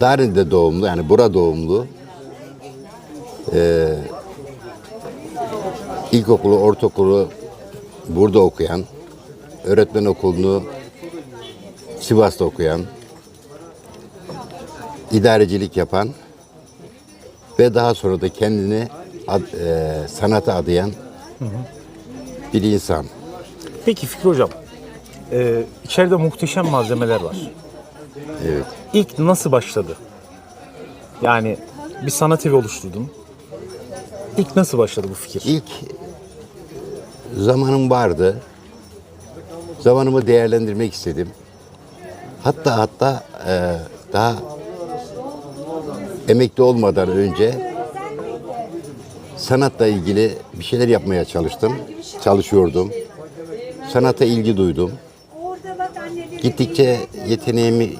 Darin'de doğumlu yani bura doğumlu. Ee, ilkokulu, ortaokulu burada okuyan, öğretmen okulunu Sivas'ta okuyan, idarecilik yapan ve daha sonra da kendini ad- e, sanata adayan bir insan. Peki Fikri Hocam, e, içeride muhteşem malzemeler var. Evet. İlk nasıl başladı? Yani bir sanat evi oluşturdun. İlk nasıl başladı bu fikir? İlk zamanım vardı. Zamanımı değerlendirmek istedim. Hatta hatta e, daha emekli olmadan önce sanatla ilgili bir şeyler yapmaya çalıştım. Çalışıyordum. Sanata ilgi duydum. Gittikçe yeteneğimi